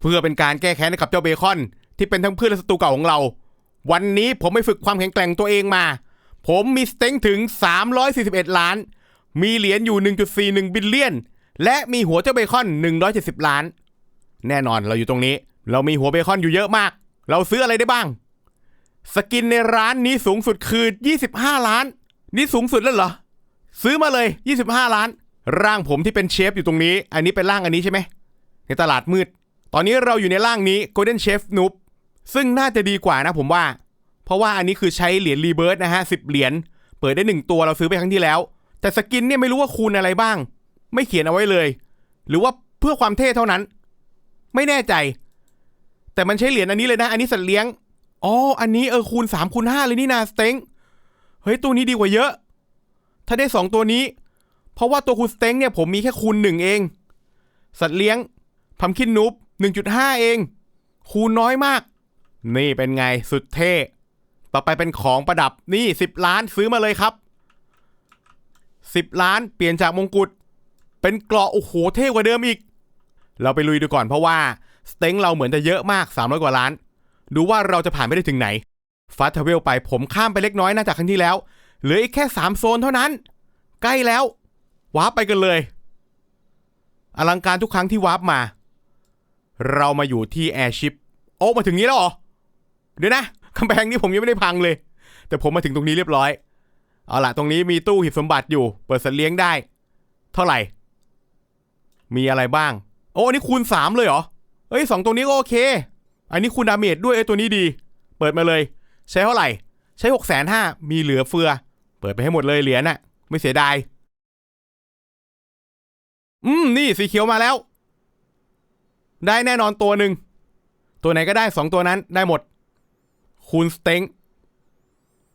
เพื่อเป็นการแก้แค้นให้กับเจ้าเบคอน ที่เป็นทั้งเพื่อนและศัตรูเก่าของเรา วันนี้ผมไม่ฝึกความแข็งแกร่งตัวเองมา ผมมีสเต็งถึง 341 ล้าน มีเหรียญอยู่ 1.41 บิลเลียน และมีหัวเจ้าเบคอน 170 ล้าน แน่นอนเราอยู่ตรงนี้ เรามีหัวเบคอนอยู่เยอะมาก เราซื้ออะไรได้บ้าง สกินในร้านนี้สูงสุดคือ 25 ล้าน นี่สูงสุดแล้วเหรอ ซื้อมาเลย 25 ล้าน ร่างผมที่เป็นเชฟอยู่ตรงนี้ อันนี้เป็นร่างอันนี้ใช่ไหม ในตลาดมืด ตอนนี้เราอยู่ในร่างนี้ Golden Chef Noob ซึ่งน่าจะดีกว่านะผมว่า เพราะว่าอันนี้คือใช้เหรียญรีเบิร์นะฮะสิบเหรียญ เปิดได้หนึ่งตัวเราซื้อไปครั้งที่แล้ว แต่สกินเนี่ยไม่รู้ว่าคูณอะไรบ้าง ไม่เขียนเอาไว้เลย หรือว่าเพื่อความเท่เท่านั้น ไม่แน่ใจ แต่มันใช้เหรียญอันนี้เลยนะ อันนี้สัตว์เลี้ยง อ๋อ อันนี้เออคูณ3คูณ5เลยนี่นาสเต็งเฮ้ยตัวนี้ดีกว่าเยอะ ถ้าได้2ตัวนี้ เพราะว่าตัวคูณสเต็งเนี่ยผมมีแค่คูณ1เอง สัตว์เลี้ยงพัมคินนูบ 1.5 เอง คูณน้อยมาก นี่เป็นไงสุดเท่ ต่อไปเป็นของประดับนี่ 10 ล้านซื้อมาเลยครับ 10 ล้านเปลี่ยนจากมงกุฎเป็นเกราะโอ้โหเท่กว่าเดิมอีก เราไปลุยดูก่อนเพราะว่า สเต็งเราเหมือนจะเยอะมาก 300 กว่าล้าน ดูว่าเราจะผ่านไปได้ถึงไหนฟาสทเวลไปผมข้ามไปเล็กน้อยน่าจากครั้งที่แล้ว เหลืออีกแค่ 3 โซนเท่านั้น ใกล้แล้ววาร์ปไปกันเลย อลังการทุกครั้งที่วาร์ปมา เรามาอยู่ที่แอร์ชิพโอ้มาถึงนี้แล้วเหรอ เดี๋ยวนะกำแพงนี้ผมยังไม่ได้พังเลย แต่ผมมาถึงตรงนี้เรียบร้อย เอาล่ะ ตรงนี้มีตู้หีบสมบัติอยู่ เปิดสัตว์เลี้ยงได้ เท่าไหร่ มีอะไรบ้าง โอ้อันนี้คูณ 3 เลยเหรอ เอ้ยสองตัวนี้ก็โอเค อันนี้คูณดาเมจด้วยไอ้ตัวนี้ดี เปิดมาเลย ใช้เท่าไหร่ ใช้หกแสนห้ามีเหลือเฟือ เปิดไปให้หมดเลยเหรียญน่ะ ไม่เสียดาย อืม นี่สีเขียวมาแล้ว ได้แน่นอนตัวหนึ่ง ตัวไหนก็ได้สองตัวนั้นได้หมด คูณสเต็ง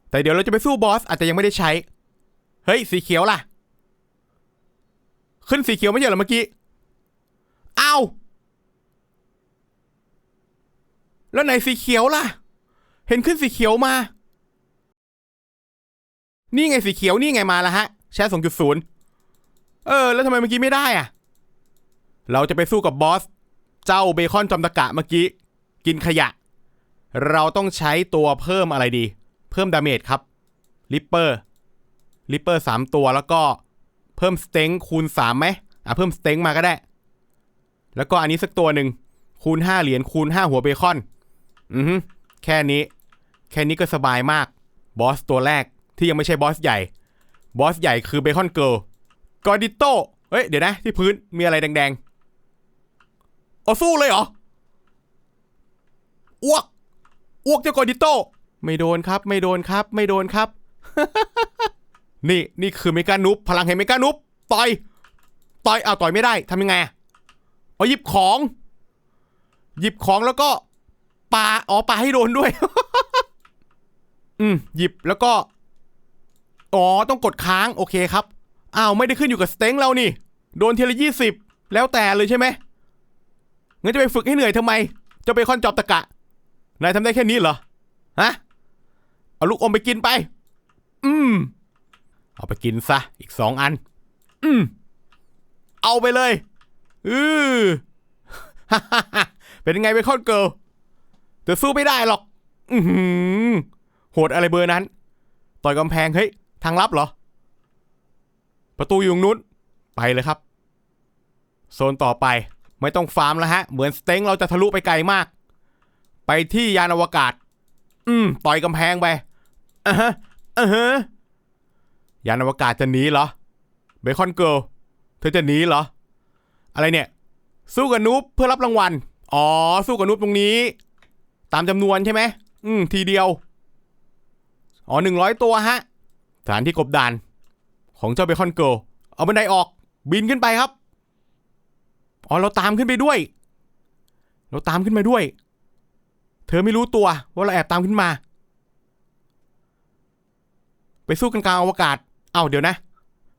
แต่เดี๋ยวเราจะไปสู้บอสอาจจะยังไม่ได้ใช้ เฮ้ย สีเขียวล่ะ ขึ้นสีเขียวไม่ใช่เหรอเมื่อกี้อ้าวแล้วไหนสีเขียวล่ะ เห็นขึ้นสีเขียวมา นี่ไงสีเขียวนี่ไงมาแล้วฮะ แชร์สองจุดศูนย์เออ แล้วทำไมเมื่อกี้ไม่ได้อะเราจะไปสู้กับบอส เจ้าเบคอนจอมตะกะเมื่อกี้ กินขยะ เราต้องใช้ตัวเพิ่มอะไรดี เพิ่มดาเมจครับลิปเปอร์ลิปเปอร์สามตัวแล้วก็เพิ่มสเต็งคูณสามไหมอะเพิ่มสเต็งมาก็ได้ แล้วก็อันนี้สักตัวหนึ่งคูณห้าเหรียญคูณห้าหัวเบคอน อือฮึแค่นี้ แค่นี้ก็สบายมากบอสตัวแรกที่ยังไม่ใช่บอสใหญ่บอสใหญ่คือเบคอนเกิลกอดิโตเฮ้ย เดี๋ยวนะ ที่พื้นมีอะไรแดงๆ เอาสู้เลยเหรออ้วกอ้วกเจ้ากอดิโตไม่โดนครับ ไม่โดนครับ ไม่โดนครับ นี่นี่คือเมกานุปพลังแห่งเมกานุปต่อย ต่อยเอาต่อยไม่ได้ทำยังไงเอาหยิบของ หยิบของแล้วก็ปาอ๋อปาให้โดนด้วย อืมหยิบแล้วก็ อ๋อต้องกดค้างโอเคครับอ้าวไม่ได้ขึ้นอยู่กับสเต็งเรานี่ โดนทีละยี่สิบแล้วแต่เลยใช่ไหม งั้นจะไปฝึกให้เหนื่อยทำไม จะไปคอนจอบตะกะ นายทำได้แค่นี้เหรอ ฮะ เอาลูกอมไปกินไป อืม เอาไปกินซะ อีกสองอัน อืม เอาไปเลย อือเป็นยังไงเบคอนเกิลเธอสู้ไม่ได้หรอก อือหือโหดอะไรเบอร์นั้น ต่อยกำแพง เฮ้ย ทางลับเหรอ ประตูอยู่ตรงนู้น ไปเลยครับ โซนต่อไป ไม่ต้องฟาร์มแล้วฮะ เหมือนสเต็งเราจะทะลุไปไกลมาก ไปที่ยานอวกาศ อืม ต่อยกำแพงไปอะฮะอะฮะ ยานอวกาศจะหนีเหรอ เบคอนเกิลเธอจะหนีเหรอ อะไรเนี่ย สู้กับนูบเพื่อรับรางวัล อ๋อ สู้กับนูบตรงนี้ ตามจำนวนใช่ไหม อืม ทีเดียว อ๋อหนึ่งร้อยตัวฮะ สถานที่กบดาน ของเจ้าเบคอนเกิลเอาบันไดออก บินขึ้นไปครับ อ๋อเราตามขึ้นไปด้วย เราตามขึ้นมาด้วย เธอไม่รู้ตัวว่าเราแอบตามขึ้นมา ไปสู้กันกลางอวกาศ เอ้าเดี๋ยวนะ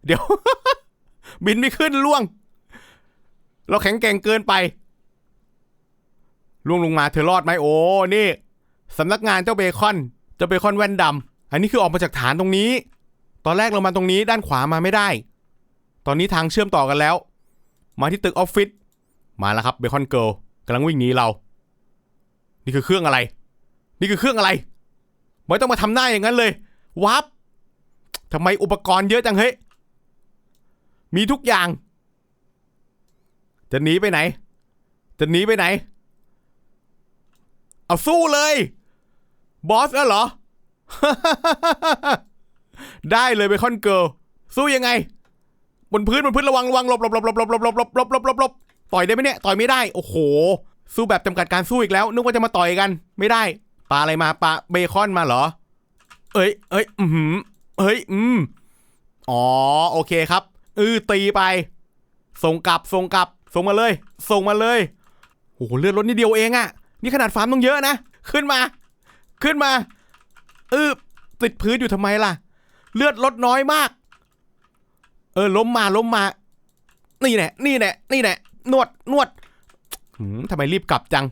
เดี๋ยว บินไม่ขึ้นล่วง เราแข็งแกร่งเกินไป ล่วงลงมาเธอรอดไหมโอ้นี่สำนักงานเจ้าเบคอนเจ้าเบคอนแว่นดำอันนี้คือออกมาจากฐานตรงนี้ ตอนแรกเรามาตรงนี้ด้านขวามาไม่ได้ ตอนนี้ทางเชื่อมต่อกันแล้ว มาที่ตึกออฟฟิศมาแล้วครับเบคอนเกิลกำลังวิ่งหนีเรา นี่คือเครื่องอะไร นี่คือเครื่องอะไร ไม่ต้องมาทำหน้าอย่างนั้นเลยวับทำไมอุปกรณ์เยอะจังเฮ้ยมีทุกอย่าง จะหนีไปไหน จะหนีไปไหน เอาสู้เลยบอสแล้วเหรอ ได้เลยเบคอนเกิลสู้ยังไง บนพื้นบนพื้นระวังระวังหลบหลบหลบหลบหลบหลบหลบหลบหลบหลบหลบหลบต่อยได้ไหมเนี่ยต่อยไม่ได้โอ้โห สู้แบบจำกัดการสู้อีกแล้วนึกว่าจะมาต่อยกัน ไม่ได้ปลาอะไรมาปลาเบคอนมาเหรอ เอ้ยเอ้ยอือหือเฮ้ยอืมอ๋อโอเคครับเออตีไป ส่งกลับส่งกลับ ส่งมาเลย ส่งมาเลยโอ้โหเลือดลดนิดเดียวเองอะนี่ขนาดฟาร์มต้องเยอะนะ ขึ้นมา ขึ้นมาเออติดพื้นอยู่ทำไมล่ะ เลือดลดน้อยมาก เออล้มมาล้มมา นี่แหละนี่แหละนี่แหละนวดนวดหืมทำไมรีบกลับจัง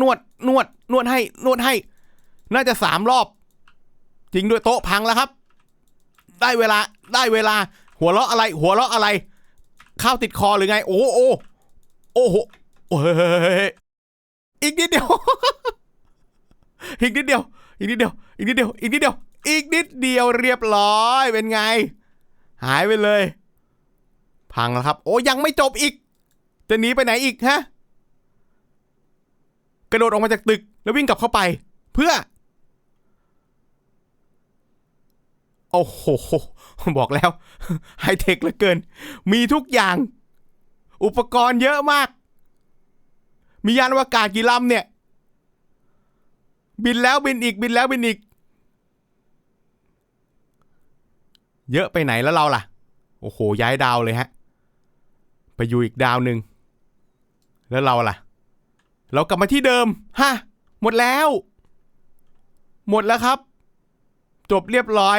นวดนวด นวดให้นวดให้ น่าจะสามรอบ จริงด้วยโต๊ะพังแล้วครับ ได้เวลาได้เวลา หัวเราะอะไร หัวเราะอะไร ข้าวติดคอหรือไง โอ้โอ้โอ้โหโอ้ยอีกนิดเดียว อีกนิดเดียว อีกนิดเดียว อีกนิดเดียว อีกนิดเดียว อีกนิดเดียวเรียบร้อยเป็นไง หายไปเลย พังแล้วครับ โอ้ยังไม่จบอีก จะหนีไปไหนอีกฮะ กระโดดออกมาจากตึกแล้ววิ่งกลับเข้าไป เพื่อ โอ้โห บอกแล้วไฮเทคเหลือเกิน มีทุกอย่าง อุปกรณ์เยอะมาก มียานอวกาศกี่ลำเนี่ย บินแล้วบินอีกบินแล้วบินอีก เยอะไปไหนแล้วเราล่ะ โอ้โห ย้ายดาวเลยฮะ ไปอยู่อีกดาวหนึ่งแล้วเราล่ะ เรากลับมาที่เดิมฮะหมดแล้ว หมดแล้วครับ จบเรียบร้อย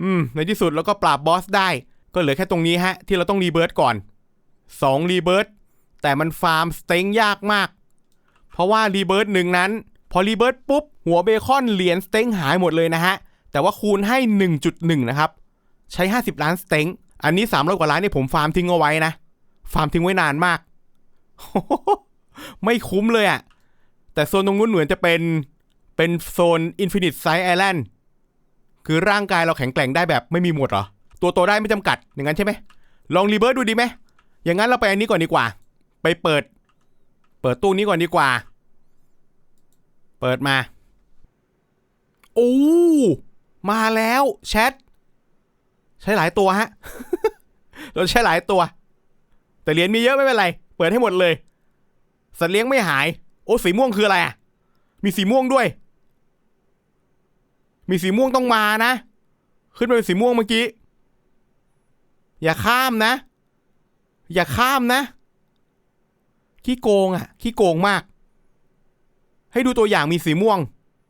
อืม ในที่สุดเราก็ปราบบอสได้ ก็เหลือแค่ตรงนี้ฮะ ที่เราต้องรีเบิร์ตก่อนสองรีเบิร์ตแต่มันฟาร์มสเต็งยากมาก เพราะว่ารีเบิร์ตหนึ่งนั้น พอรีเบิร์ตปุ๊บ หัวเบคอนเหรียญสเต็งหายหมดเลยนะฮะ แต่ว่าคูณให้ 1.1 นะครับ ใช้ 50 ล้านสเต็งอันนี้300กว่าล้านนี่ผมฟาร์มทิ้งเอาไว้นะ ฟาร์มทิ้งไว้นานมาก ไม่คุ้มเลยอะ่ะ แต่โซนตรงนู้นเหมือนจะเป็นเป็นโซน Infinite Size Island คือร่างกายเราแข็งแกร่งได้แบบไม่มีหมดเหรอ ตัวโตได้ไม่จำกัดอย่างนั้นใช่ไหม ลองรีเบิร์ดดูดีไหม อย่างนั้นเราไปอันนี้ก่อนดีกว่า ไปเปิด เปิดตู้นี้ก่อนดีกว่า เปิดมา โอ้ มาแล้วแชท ใช้หลายตัวฮะ เราใช้หลายตัว แต่เหรียญมีเยอะไม่เป็นไร เปิดให้หมดเลย สัตว์เลี้ยงไม่หาย โอ้สีม่วงคืออะไรอะ มีสีม่วงด้วย มีสีม่วงต้องมานะ ขึ้นไปเป็นสีม่วงเมื่อกี้ อย่าข้ามนะ อย่าข้ามนะ ขี้โกงอะ ขี้โกงมาก ให้ดูตัวอย่างมีสีม่วง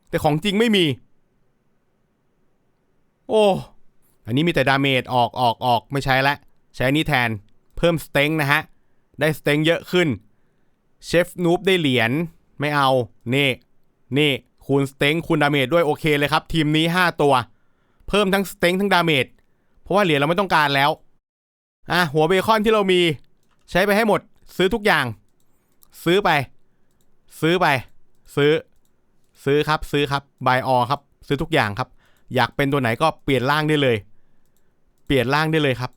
แต่ของจริงไม่มี โอ้ อันนี้มีแต่ดาเมจออกออกออกไม่ใช้ละ ใช้อนี้แทน เพิ่มสเต็งนะฮะ ได้สเต็งเยอะขึ้น เชฟนูบได้เหรียญไม่เอา นี่ นี่ คูณสเต็งคูณดาเมจด้วยโอเคเลยครับ ทีมนี้ 5 ตัว เพิ่มทั้งสเต็งทั้งดาเมจ เพราะว่าเหรียญเราไม่ต้องการแล้ว อะ หัวเบคอนที่เรามี ใช้ไปให้หมด ซื้อทุกอย่าง ซื้อไป ซื้อไป ซื้อ ซื้อครับ ซื้อครับบายออครับ ซื้อทุกอย่างครับ อยากเป็นตัวไหนก็เปลี่ยนร่างได้เลย เปลี่ยนร่างได้เลยครับ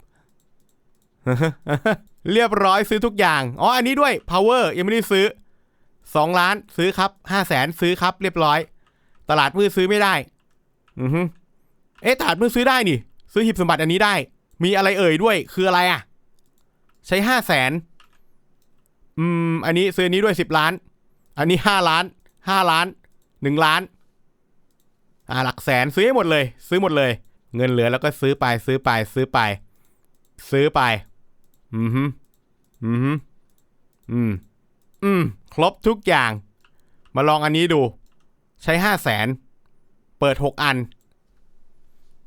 เรียบร้อยซื้อทุกอย่าง อ๋อ อันนี้ด้วย power ยังไม่ได้ซื้อ 2 ล้านซื้อครับ5แสนซื้อครับ เรียบร้อย ตลาดมืดซื้อไม่ได้ อือฮึเอ๊ะตลาดมืดซื้อได้นี่ ซื้อหีบสมบัติอันนี้ได้ มีอะไรเอ่ยด้วย คืออะไรอะ ใช้ห้าแสนอืม อันนี้ซื้อนี้ด้วยสิบล้าน อันนี้ห้าล้านห้าล้านหนึ่งล้าน อ่าหลักแสนซื้อให้หมดเลย ซื้อหมดเลย เงินเหลือแล้วก็ซื้อไปซื้อไปซื้อไป ซื้อไป อืมฮึอืมฮึอืม อืม ครบทุกอย่าง มาลองอันนี้ดู ใช้ห้าแสน เปิดหกอัน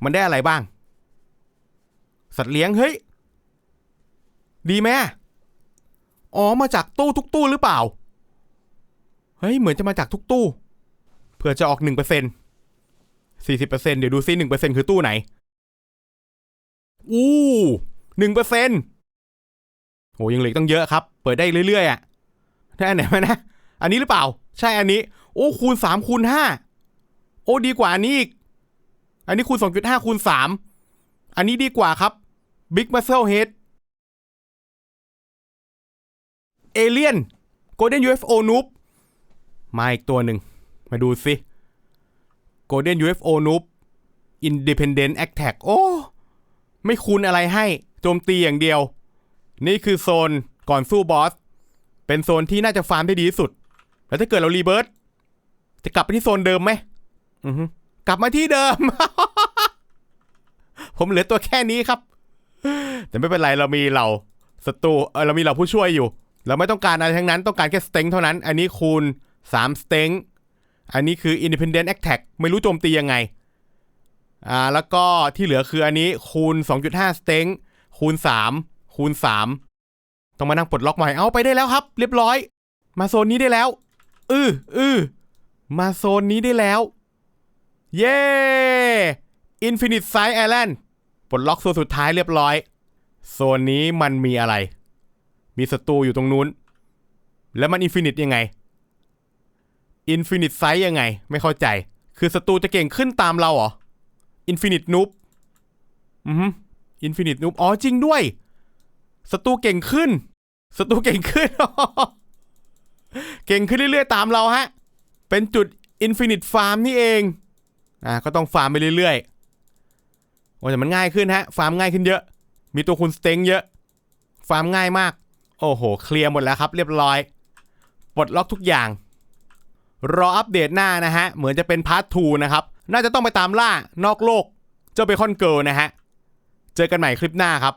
มันได้อะไรบ้าง สัตว์เลี้ยง เฮ้ย ดีไหมอ๋อ มาจากตู้ทุกตู้หรือเปล่า เฮ้ย เหมือนจะมาจากทุกตู้ เพื่อจะออกหนึ่งเปอร์เซ็นสี่สิบเปอร์เซ็นเดี๋ยวดูซิหนึ่งเปอร์เซ็นคือตู้ไหน อู้หนึ่งเปอร์เซ็นโหยังเหลือตั้งเยอะครับ เปิดได้เรื่อยๆอะได้อันไหนมานะ อันนี้หรือเปล่า ใช่อันนี้ โอ้คูณสามคูณห้าโอ้ดีกว่าอันนี้อีก อันนี้คูณสองจุดห้าคูณสามอันนี้ดีกว่าครับ Big Muscle Head เอเลียน Golden UFO Noob มาอีกตัวหนึ่ง มาดูสิ Golden UFO Noob Independent Attack โอ้ ไม่คูณอะไรให้ โจมตีอย่างเดียว นี่คือโซนก่อนสู้บอส เป็นโซนที่น่าจะฟาร์มได้ดีที่สุด แล้วถ้าเกิดเรารีเบิร์ตจะกลับไปที่โซนเดิมไหมอือฮึกลับมาที่เดิม ผมเหลือตัวแค่นี้ครับ แต่ไม่เป็นไรเรามีเราศัตรูเออเรามีเราผู้ช่วยอยู่ เราไม่ต้องการอะไรทั้งนั้น ต้องการแค่สเต็งเท่านั้น อันนี้คูณ3สเต็งอันนี้คือ Independent Attack ไม่รู้โจมตียังไง อ่า แล้วก็ที่เหลือคืออันนี้คูณ 2.5สเต็งคูณ 3 คูณ3ต้องมานั่งปลดล็อกใหม่เอาไปได้แล้วครับ เรียบร้อย มาโซนนี้ได้แล้วอืออือมาโซนนี้ได้แล้ว เย้ Infinite Side Island ปลดล็อกโซนสุดท้ายเรียบร้อย โซนนี้มันมีอะไร มีศัตรูอยู่ตรงนู้น แล้วมันอินฟินิตยังไงอินฟินิตไซส์ยังไง ไม่เข้าใจ คือศัตรูจะเก่งขึ้นตามเราเหรออินฟินิตนูบอือฮึอินฟินิตนูบอ๋อจริงด้วย ศัตรูเก่งขึ้นศัตรูเก่งขึ้น เก่งขึ้นเรื่อยๆตามเราฮะ เป็นจุดอินฟินิตฟาร์มนี่เอง อ่า ก็ต้องฟาร์มไปเรื่อยๆ โอ้แต่มันง่ายขึ้นฮะ ฟาร์มง่ายขึ้นเยอะ มีตัวคุณสเต็งเยอะ ฟาร์มง่ายมาก โอ้โห เคลียร์หมดแล้วครับ เรียบร้อย ปลดล็อกทุกอย่าง รออัปเดตหน้านะฮะ เหมือนจะเป็นพาร์ท 2 นะครับ น่าจะต้องไปตามล่านอกโลก เจ้าเบคอนเกิลนะฮะ เจอกันใหม่คลิปหน้าครับ